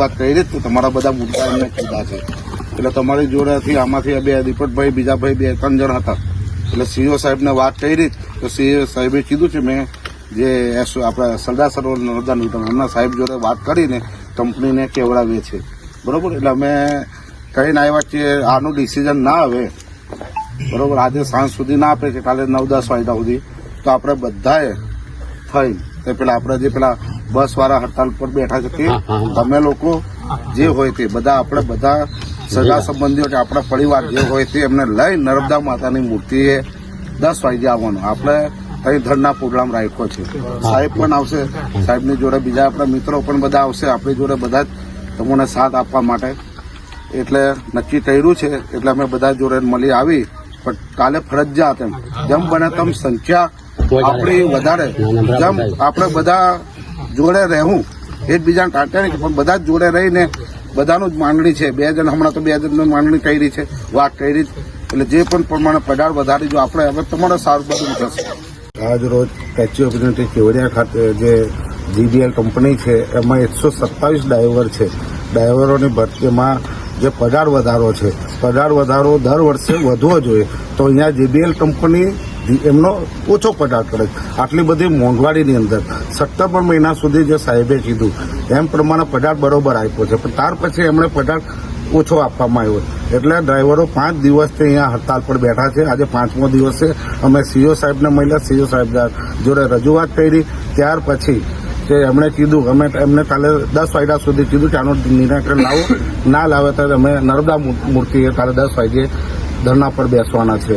વાત કરી તો તમારા બધા મુદ્દા એમને કીધા છે. એટલે તમારી જોડેથી આમાંથી બે દીપકભાઈ, બીજા ભાઈ બે, ત્રણ જણ હતા. એટલે સીઓ સાહેબને વાત કરી, તો સીઓ સાહેબે કીધું છે, મેં જે આપણા સરદાર સરોવર નર્મદા નિગમ એમના સાહેબ જોડે વાત કરીને કંપનીને કેવડાવીએ છીએ. બરોબર? એટલે અમે કહીને આવ્યા છીએ, આનું ડિસિઝન ના આવે. બરોબર? આજે સાંજ સુધી ના આપે છે, કાલે નવ દસ વાગ્યા સુધી. તો આપણે બધાએ થઈ તે પેલા આપણે જે પેલા બસ વાળા હડતાલ પર બેઠા છે તે તમે લોકો જે હોય તે બધા આપણે બધા સગા સંબંધીઓ કે આપણા પરિવાર જે હોય તે એમને લઈ નર્મદા માતાની મૂર્તિએ દસ વાગે આવવાનું. આપણે અહીં ધરના પ્રોગ્રામ રાખ્યો છે. સાહેબ પણ આવશે. સાહેબની જોડે બીજા આપણા મિત્રો પણ બધા આવશે. આપણી જોડે બધા જ તમને સાથ આપવા માટે. એટલે નક્કી કર્યું છે. એટલે અમે બધા જોડે મળી આવી. પણ કાલે ફરજિયાત એમ. જેમ બને તેમ સંખ્યા આપણી વધારે. જેમ આપણે બધા જોડે રહેવું. એકબીજાને ટાંટ્યા નહીં પણ બધા જ જોડે રહીને બધાનું જ માંગણી છે. બે જણ હમણાં તો બે જણની માંગણી કરી છે, વાત કરી એટલે જે પણ પ્રમાણે પગાર વધારી જો આપણે, હવે તમારે સારું બધું થશે. આજ રોજ સ્ટેચ્યુ ઓફ યુનિટી કેવડિયા ખાતે જે જીબીએલ કંપની છે, એમાં એકસો સત્તાવીસ ડ્રાઈવર છે. ડ્રાઈવરોની ભરતીમાં જે પગાર વધારો છે, પગાર વધારો દર વર્ષે વધવો જોઈએ. તો અહીંયા જીબીએલ કંપની એમનો ઓછો પગાર કરે. આટલી બધી મોંઘવારીની અંદર સત્તર મહિના સુધી જે સાહેબે કીધું, એમ પ્રમાણે પગાર બરોબર આપ્યો છે. પણ ત્યાર પછી એમણે પગાર ઓછો આપવામાં આવ્યો. એટલે ડ્રાઈવરો પાંચ દિવસથી અહીંયા હડતાલ પર બેઠા છે. આજે પાંચમો દિવસ છે અમે સીઓ સાહેબને મળ્યા. સીઓ સાહેબ જોડે રજૂઆત કરી. ત્યાર પછી કે એમણે કીધું, અમે એમને કાલે દસ વાગ્યા સુધી કીધું કે આનો નિરાકરણ લાવો. ના લાવે તો અમે નર્મદા મૂર્તિએ કાલે દસ વાગે ધરણા પર બેસવાના છે.